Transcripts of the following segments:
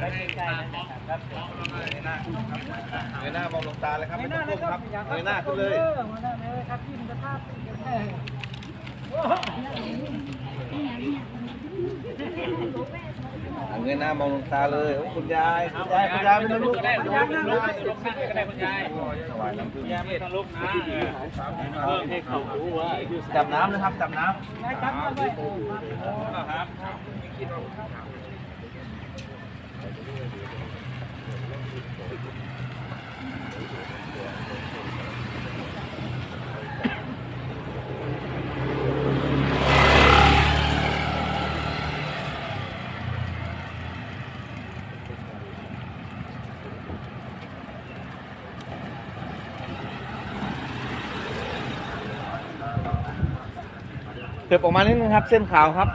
ใกล้ๆนั่นนะครับเงยหน้าเงยหน้ามองลงตาเลยครับไม่ไม่ต้น่าองเลยก้มครับบอย่างเงยหน้าขึ้นเลยมาหน้าเลยครับที่มันจะท่าตีกันแน่เงยหน้ามองลงตาเลยคุณยายคุณยายคุณยายไม่ต้องลุกได้คุณยายไม่ต้องลุกลุกนั่งก็ได้คุณยายคุณยายไม่ต้องลุกนะเพิ่มให้เขารู้ว่าจับน้ำนะครับจับน้นายจับมาด้วยครับ เถิบออกมานิดนึงครับ เส้นขาวครับ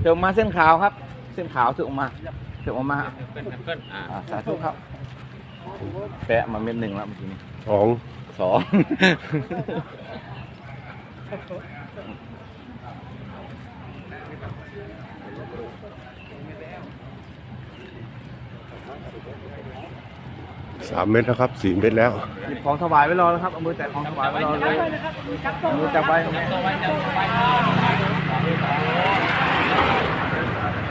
เถิบออกมาเส้นขาวครับ เส้นขาวเถิบออกมา เถิบออกมาเพิ่นเพิ่นอ่าอ่าสาธุครับ แปะมาเม็ดหนึ่งแล้วเมื่อกี้นี้สองสอง สามเม็ดนะครับสี่เม็ดแล้ว หยิบของถวายไว้รอแล้วครับเอามือแตะของถวายไว้รอเลยจับต้นเอามือจับไว้ตรงนี้ตัวไว้จับไว้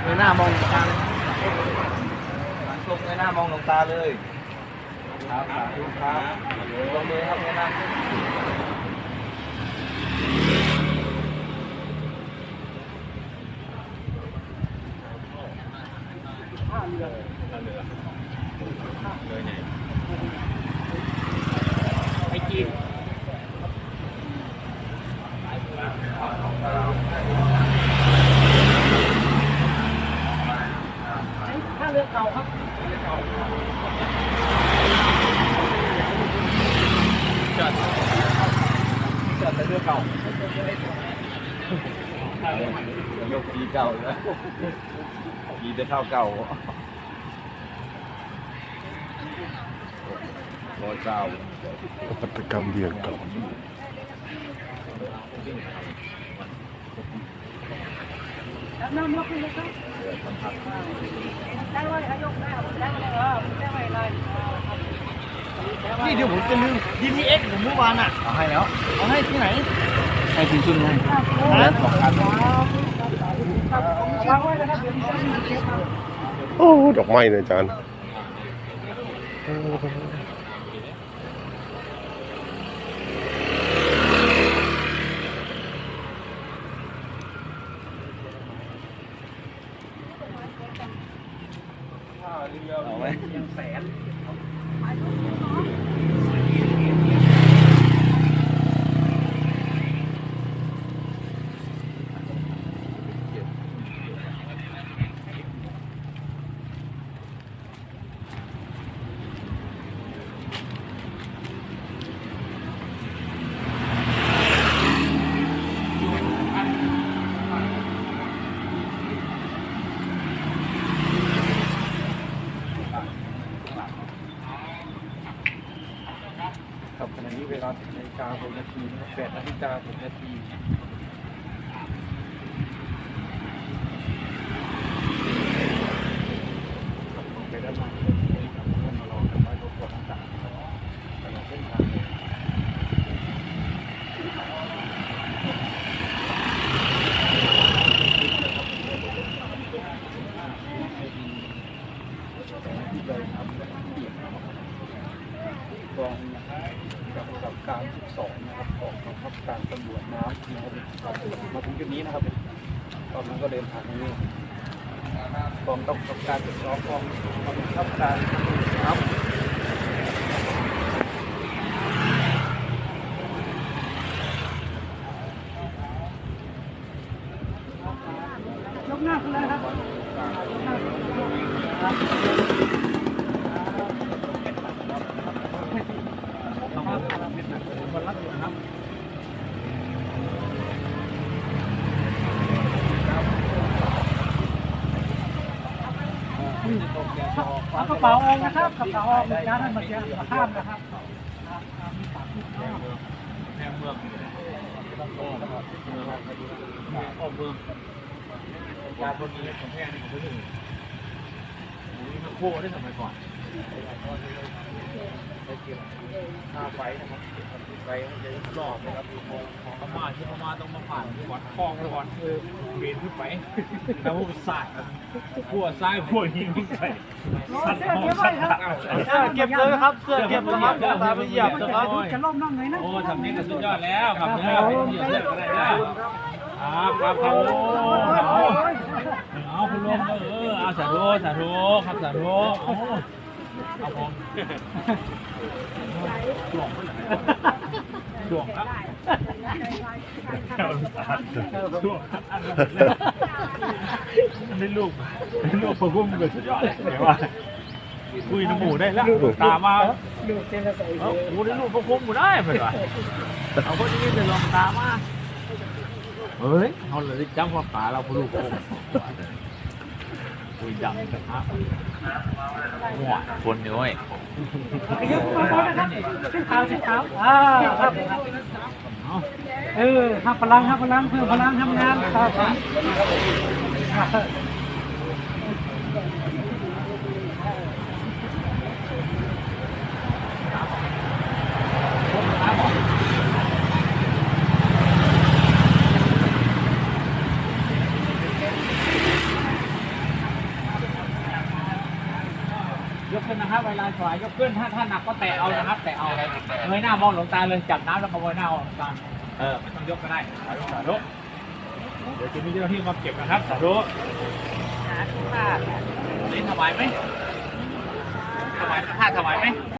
เงยหน้ามองลงตาเลยหลัง ตรงเงยหน้ามองลงตาเลย ครับสาธุครับลงมือครับเงยหน้าขึ้นไปกิน ถ้าเรือเก่าครับ จอดจอดแต่เรือเก่าเดี๋ยวปีเก่านะปีจะเข้าเก่าโอ้เจ้าปัตกรรมเรียงเก่าน้ำยกขึ้นเลยครับ นี่เดี๋ยวผมจะลืมยินนี่เอ็กผมเมื่อวานอะ เอาให้แล้ว เอาให้ที่ไหน ให้คุณชุนไงฮะสองคันวางไว้นะครับเดี๋ยวจะโอ้ ดอกไม้เลยอาจานย์ เอาไหม แสน ครับขณะนี้เวลา10นาฬิกา6นา ทีนะครับ8นาฬิกา6นาทีไปด้านหลังครับเพื่อนมารอกันไว้รถต่างๆนะครับตลอดเส้นทางเลยกองกับกับ การ 12 นะครับของกองทัพการตำรวจน้ำนะครับมาถึงจุดนี้นะครับตอนนั้นก็เดินทางตรงนี้กองต้องกับการ12กองกองทัพการตำรวจน้ำ ยกหน้าขึ้นเลยครับ เอากระเป๋าออกนะครับกระเป๋าออกอย่าให้มันจะมาข้ามนะครับแม่เมืองต้องโตนะครับเมืองพ่อเมืองการคนนี้ของแพงของคนอื่นนี่มันโค้ได้สมัยก่อน ค่าไฟนะครับไฟมันจะรอบนะครับของพม่าที่พม่าต้องมาผ่านวัดคลองก่อนคือเบนขึ้นไปแล้วมันสาดขั้วซ้ายขั้วยิงลงไปเสื้อเก็บไว้ครับเสื้อเก็บเลยครับเสื้อเก็บนะครับตาไปเหยียบจะนะครับจะล่มนั่งไหนนะโอ้ทำนี้ก็สุดยอดแล้วครับเนี่ยเหยียบเสื้อก็ได้แล้วครับครับครับโอ้เอาคุณลุงเออเอาสาธุสาธุครับสาธุ เอาเอาผมหลงหลงครับหลงได้ลูกได้ลูกพอพุ่มก็สุดยอดเลยเดี๋ยวว่าคุยน้ำหมูได้แล้วตามมาดูเจนใส่เอากูได้ลูกพอพุ่มกูได้เพื่อนวะเอาคนนี้จะลองตามมาเฮ้ยเขาเลยจำว่าขาเราพลูกพุ่ม คุยดำกันฮะหัวคนเดียวเว้ยยกมานะครับสีขาวสีขาอ่าครับเออห้าพลังห้าพลังเพิ่มพลังทำงานครับ ยกขึ้นนะครับเว ลาถวายยกขึ้นถ้าถ้าหนักก็แตะเอานะครับ แตะเอาเงยหน้ามองหลวงตาเลยจับน้ำแล้วก็เงยหน้ามองหลวงตาเออไม่ต้องยกก็ได้สาธุสาธุเดี๋ยวจะมีเจ้าหน้าที่มาเก็บนะครับสาธุนี่ถวายไหมถวายถ้าถวายไหม